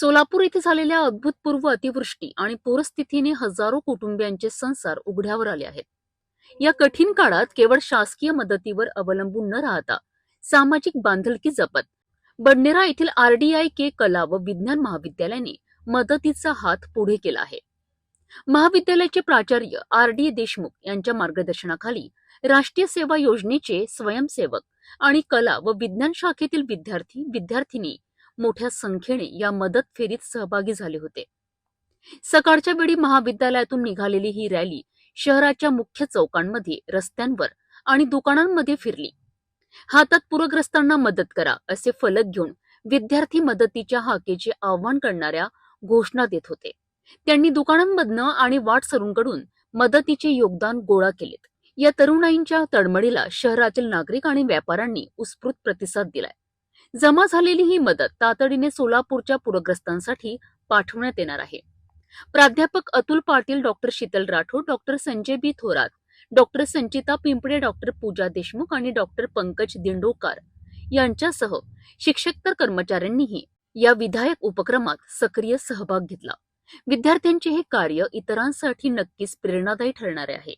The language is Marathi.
सोलापूर येथे झालेल्या अद्भुतपूर्व अतिवृष्टी आणि पूरस्थितीने हजारो कुटुंबियांचे संसार उघड्यावर आले आहेत. या कठीण काळात केवळ शासकीय मदतीवर अवलंबून न राहता सामाजिक बांधलकी जपत बडनेरा येथील आरडीआय के कला व विज्ञान महाविद्यालयाने मदतीचा हात पुढे केला आहे. महाविद्यालयाचे प्राचार्य आर डी देशमुख यांच्या मार्गदर्शनाखाली राष्ट्रीय सेवा योजनेचे स्वयंसेवक आणि कला व विज्ञान शाखेतील विद्यार्थी विद्यार्थिनी मोठ्या संख्येने या मदत फेरीत सहभागी झाले होते. सकाळच्या वेळी महाविद्यालयातून निघालेली ही रॅली शहराच्या मुख्य चौकांमध्ये रस्त्यांवर आणि दुकानांमध्ये फिरली. हातात पूरग्रस्तांना मदत करा असे फलक घेऊन विद्यार्थी मदतीच्या हाकेचे आव्हान करणाऱ्या घोषणा देत होते. त्यांनी दुकानांमधनं आणि वाटसरूंकडून मदतीचे योगदान गोळा केलेत. या तरुणाईंच्या तडमडीला शहरातील नागरिक आणि व्यापाऱ्यांनी उत्स्फूर्त प्रतिसाद दिलाय. जमा झालेली ही मदत तातडीने सोलापूरच्या पूरग्रस्तांसाठी पाठवण्यात येणार आहे. प्राध्यापक Atul Patil doctor Sheetal Rathod doctor Sanjay B. Thorat doctor Sanchita Pimple doctor Pooja Deshmukh आणि डॉक्टर पंकज दिंडोकार यांच्यासह शिक्षकतर कर्मचाऱ्यांनीही या विधायक उपक्रमात सक्रिय सहभाग घेतला. विद्यार्थ्यांचे हे कार्य इतरांसाठी नक्कीच प्रेरणादायी ठरणारे आहे.